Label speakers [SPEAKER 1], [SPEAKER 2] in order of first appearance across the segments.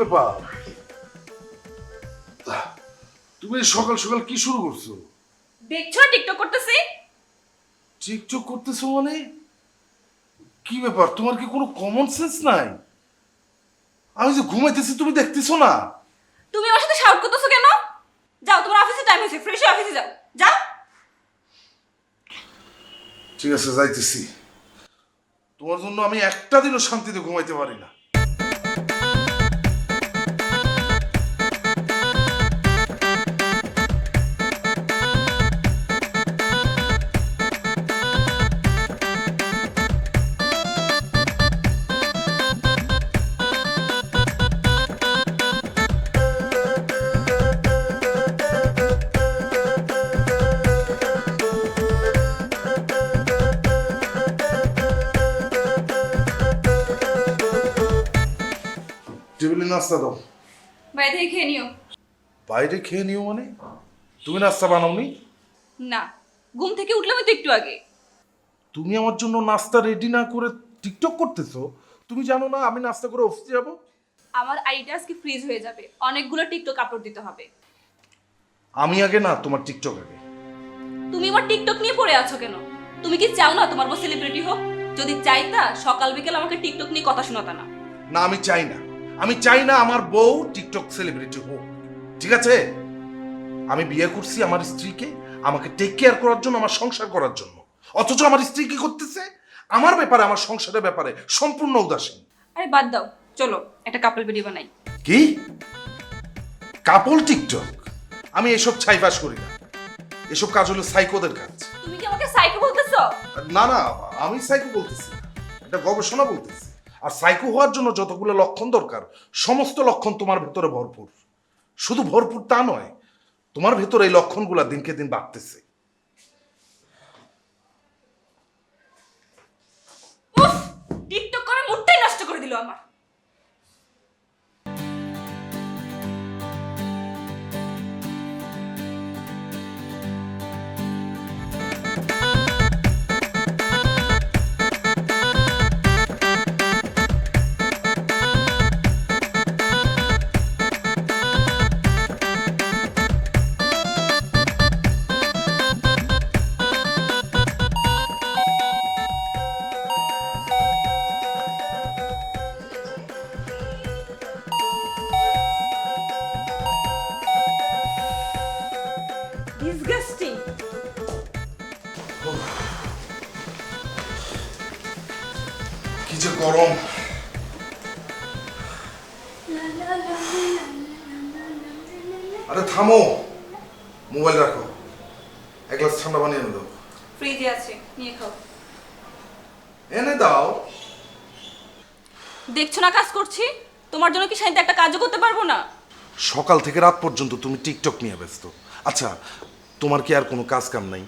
[SPEAKER 1] ব্যাপার? তুমি সকাল সকাল কি শুরু করছ?
[SPEAKER 2] দেখছ টিকটক করতেছি?
[SPEAKER 1] টিকটক করতেছো মানে? কি ব্যাপার তোমার কি কোনো কমন সেন্স নাই? আমি যে ঘুমাইতেছি তুমি দেখতেছো না?
[SPEAKER 2] তুমি আমার সাথে শাউট করতেছো কেন? যাও তোমার অফিসে টাইম হয়েছে ফ্রেশ হয়ে অফিসে যাও। যাও
[SPEAKER 1] ঠিক আছে যাইতেছি। তোমার জন্য আমি একটা দিনও শান্তিতে ঘুমাইতে পারি না। নাস্তা দাও।
[SPEAKER 2] বাইরে থেকে খেয়ে নিও।
[SPEAKER 1] বাইরে খেয়ে নিও মানে? তুমি নাস্তা বানাওনি?
[SPEAKER 2] না ঘুম থেকে উঠলাম তো একটু আগে।
[SPEAKER 1] তুমি আমার জন্য নাস্তা রেডি না করে টিকটক করতেছো? তুমি জানো না আমি নাস্তা করে অফিসে যাব?
[SPEAKER 2] আমার আইডিয়া আজকে ফ্রিজ হয়ে যাবে। অনেকগুলো টিকটক আপলোড দিতে হবে।
[SPEAKER 1] আমি আগে না তোমার টিকটক আগে।
[SPEAKER 2] তুমি আমার টিকটক নিয়ে পড়ে আছো কেন? তুমি কি চাও না তোমার বউ সেলিব্রিটি হোক? যদি চাইতা সকাল বিকেল আমাকে টিকটক নিয়ে কথা শোনাতা না।
[SPEAKER 1] না আমি চাই না। আমি চাই না আমার বউ টিকটক সেলিব্রিটি হোক। ঠিক আছে? আমি বিয়ে করছি আমার স্ত্রীকে আমাকে টেক কেয়ার করার জন্য আমার সংসার করার জন্য। অথচ আমার স্ত্রী কি করতেছে? আমার ব্যাপারে আমার সংসারের ব্যাপারে সম্পূর্ণ উদাসীন।
[SPEAKER 2] আরে বাদ দাও চলো একটা কাপল ভিডিও বানাই।
[SPEAKER 1] কি? Couple TikTok? আমি এসব ছাইবাস করি না। এসব কাজ হলো সাইকোদের কাজ।
[SPEAKER 2] তুমি কি আমাকে সাইকো বলতেছো?
[SPEAKER 1] না না আমি সাইকো বলতেছি। এটা গবেষণা বলতেছি। আর সাইকো হওয়ার জন্য যতগুলো লক্ষণ দরকার, সমস্ত লক্ষণ তোমার ভেতরে ভরপুর। শুধু ভরপুর তা নয়, তোমার ভেতরে এই লক্ষণগুলো দিনকে দিন বাড়তেছে।
[SPEAKER 2] টিকটক করে মুডটাই নষ্ট করে দিল আমার।
[SPEAKER 1] গরম। আরে থামো। মোবাইল রাখো। এক গ্লাস ঠান্ডা পানি এনে দাও।
[SPEAKER 2] ফ্রিজে আছে নিয়ে খাও।
[SPEAKER 1] এনে দাও।
[SPEAKER 2] দেখছ না কাজ করছি? তোমার জন্য কি শান্তি একটা কাজও করতে পারব না?
[SPEAKER 1] সকাল থেকে রাত পর্যন্ত তুমি টিকটক নিয়ে ব্যস্ত। আচ্ছা তোমার কি আর কোনো কাজ কাম নাই?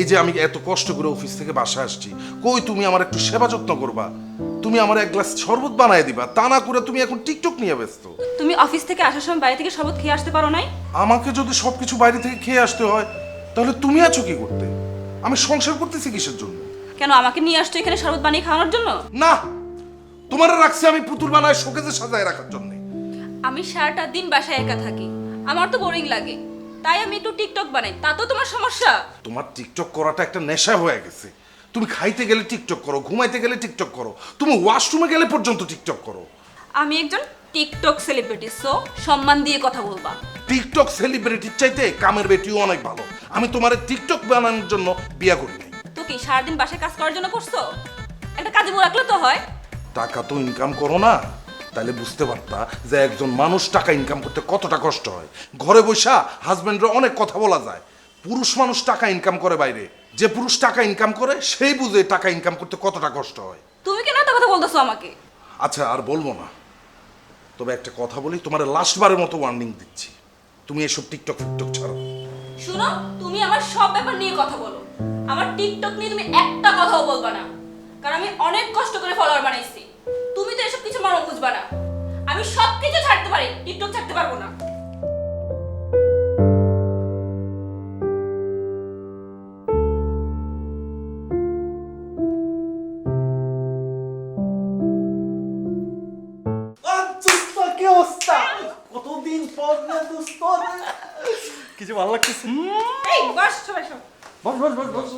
[SPEAKER 1] এই যে আমি এত কষ্ট করে অফিস থেকে বাসায় আসছি কই তুমি আমার একটু সেবা যত্ন করবা? তুমি আমার এক গ্লাস শরবত বানায় দিবা তা না করে তুমি এখন টিকটক নিয়ে ব্যস্ত।
[SPEAKER 2] তুমি অফিস থেকে আসার সময় বাইরে থেকে শরবত খেয়ে আসতে পারো নাই?
[SPEAKER 1] আমাকে যদি সবকিছু বাইরে থেকে খেয়ে আসতে হয় তাহলে তুমি আছো কি করতে? আমি সংসার করতেছি কিসের জন্য?
[SPEAKER 2] কেন আমাকে নিয়ে আসছো এখানে শরবত বানিয়ে খাওয়ানোর জন্য?
[SPEAKER 1] না! তোমার রাখছি আমি পুতুল বানায় শোকেজে সাজায় রাখার জন্য।
[SPEAKER 2] আমি সারাটা দিন বাসায় একা থাকি। আমার তো বোরিং লাগে। তাই আমি একটু টিকটক বানাই। তাতেও তোমার সমস্যা?
[SPEAKER 1] তোমার টিকটক করাটা একটা নেশা হয়ে গেছে। তুমি খাইতে গেলে টিকটক করো ঘুমাইতে গেলে টিকটক করো তুমি ওয়াশরুমে গেলে পর্যন্ত টিকটক করো।
[SPEAKER 2] আমি একজন টিকটক সেলিব্রিটি সো সম্মান দিয়ে কথা বলবা।
[SPEAKER 1] টিকটক সেলিব্রিটির চাইতে কামের বেটিও অনেক ভালো। আমি তোমার টিকটক বানানোর জন্য বিয়া করি নাই।
[SPEAKER 2] তো কি সারাদিন বাসায় কাজ করার জন্য করছ? একটা কাজে বউ রাখলে তো হয়।
[SPEAKER 1] টাকা তো ইনকাম করো না। তাহলে বুঝতে পারতা যে একজন মানুষ টাকা ইনকাম করতে কতটা কষ্ট হয়। ঘরে বৈশা হাজব্যান্ডের অনেক কথা বলা যায়। পুরুষ মানুষ টাকা ইনকাম করে বাইরে। যে পুরুষ টাকা ইনকাম করে সেই বুঝে টাকা ইনকাম করতে কতটা কষ্ট হয়।
[SPEAKER 2] তুমি কেন এত কথা বলতেছো আমাকে?
[SPEAKER 1] আচ্ছা আর বলব না। তবে একটা কথা বলি তোমার লাস্টবারের মতো ওয়ার্নিং দিচ্ছি। তুমি এসব টিকটক ফিকটক ছাড়ো।
[SPEAKER 2] শুনো তুমি আমার সব ব্যাপার নিয়ে কথা বলো। আমার টিকটক নিয়ে তুমি একটা কথাও বলবা না। কারণ আমি অনেক কষ্ট করে ফলোয়ার বানাইছি। তুমি তো এসব কিছু মর্ম বুঝবা না। আমি সব কিছু ছাড়তে পারি টিকটক ছাড়তে পারব না।
[SPEAKER 3] কিছু ভালো লাগতেছে
[SPEAKER 2] এই বস সবাই সব
[SPEAKER 3] বস বস বস বস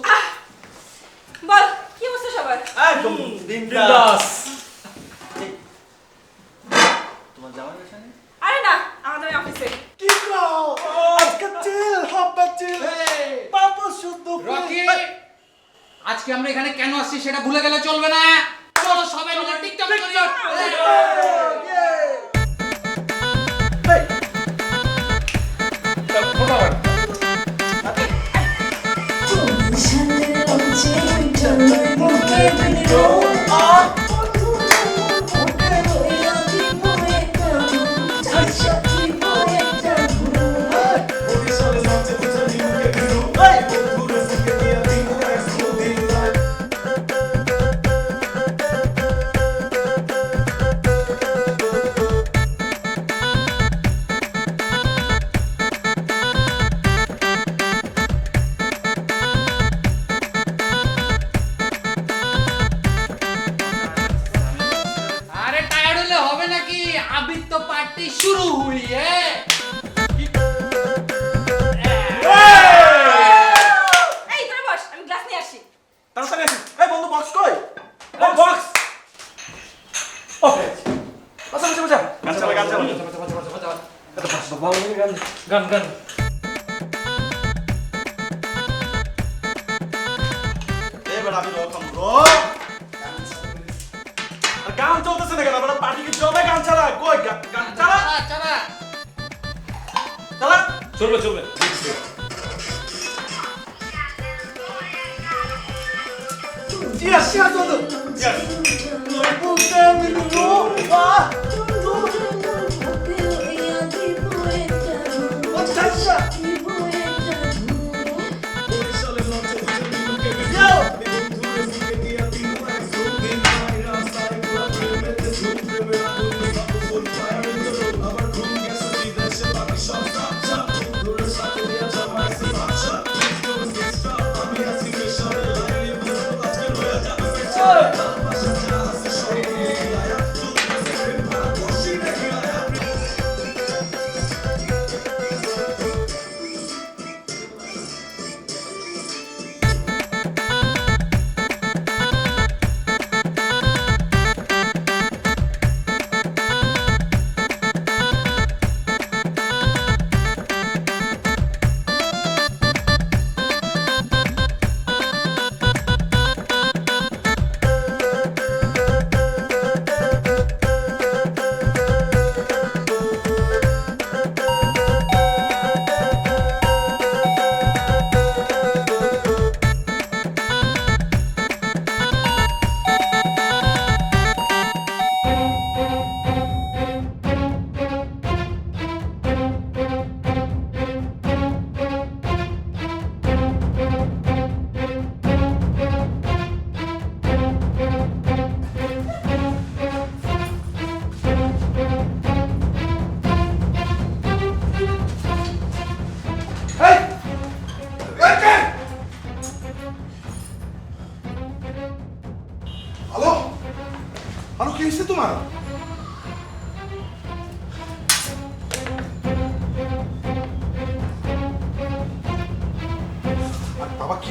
[SPEAKER 2] বল কি অবস্থা সবার
[SPEAKER 3] একদম বিন্দাস তোমার জামাই বাসা
[SPEAKER 2] আরে না আমাদের অফিসে
[SPEAKER 3] কি কও আজকে চিল হাব্বা চিল পাপা শুদ্ধ
[SPEAKER 4] রকি আজকে আমরা এখানে কেন আসছি সেটা ভুলে গেলে চলবে না। আরে
[SPEAKER 3] গান গান। এবার আমি রকম রো গান চলতেছে না কেন? আমরা পার্টি কি জমে গান চালা। কই গান চালা?
[SPEAKER 4] চালা
[SPEAKER 3] চালা। চলবে চলবে। Yes, yes, todo. Yes.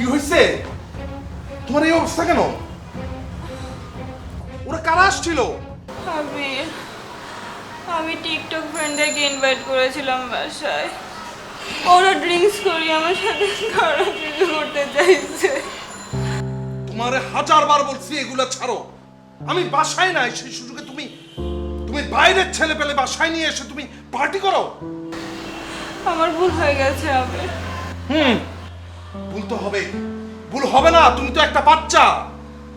[SPEAKER 1] কি হয়েছে? তোমার এই অবস্থা কেন? ওরা কারা আসছিল?
[SPEAKER 2] আমি আমি টিকটক ফ্রেন্ডদেরকে ইনভাইট করেছিলাম বাসায়। ওরা ড্রিঙ্কস করি আমার সাথে খারাপ কিছু করতে চাইছে
[SPEAKER 1] তোমারে হাজার বার বলছি এগুলা ছাড়ো। আমি বাসায় নাই সেই সুযোগে তুমি তুমি বাইরের ছেলে পেলে বাসায় নিয়ে এসে তুমি পার্টি করো?
[SPEAKER 2] আমার ভুল হয়ে গেছে আমি।
[SPEAKER 1] হুম। ভুল তো হবে। ভুল হবে না তুমি তো একটা বাচ্চা।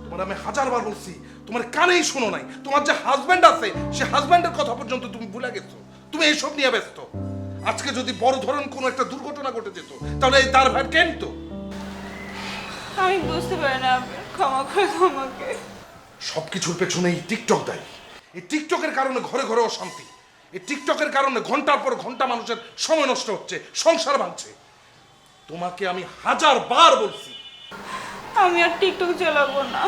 [SPEAKER 1] তোমার আমি হাজার বার বলছি তোমার কানেই শোনো নাই। তোমার যে হাজবেন্ড আছে সে হাজবেন্ডের কথা পর্যন্ত তুমি ভুলে গেছো। তুমি এইসব নিয়ে ব্যস্ত। আজকে যদি বড় ধরন কোনো একটা দুর্ঘটনা ঘটে যেত তাহলে এই তার ভাই কেন তো?
[SPEAKER 2] আমি বুঝতে পারি না ক্ষমা করে আমাকে।
[SPEAKER 1] সবকিছুর পেছনে এই টিকটক দায়ী। এই টিকটকের কারণে ঘরে ঘরে অশান্তি। এই টিকটকের কারণে ঘণ্টার পর ঘণ্টা মানুষের সময় নষ্ট হচ্ছে সংসার ভাঙছে। তোমাকে আমি হাজার বার বলছি।
[SPEAKER 2] আমি আর টিকটক চালাবো না।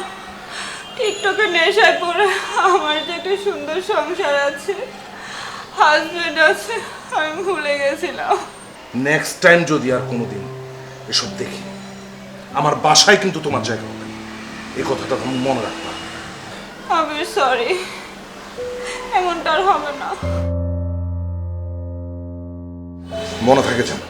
[SPEAKER 2] টিকটকে নেশায় পড়ে আমার যে একটা সুন্দর সংসার আছে হাজবেন্ড আছে আমি ভুলে গেছিলাম।
[SPEAKER 1] নেক্সট টাইম যদি আর কোনোদিন এসব দেখি আমার বাসায় কিন্তু তোমার জায়গা হবে। এই কথাটা তুমি মনে রাখবা।
[SPEAKER 2] আমি সরি এমনটা আর হবে না।
[SPEAKER 1] মনে থাকে যেন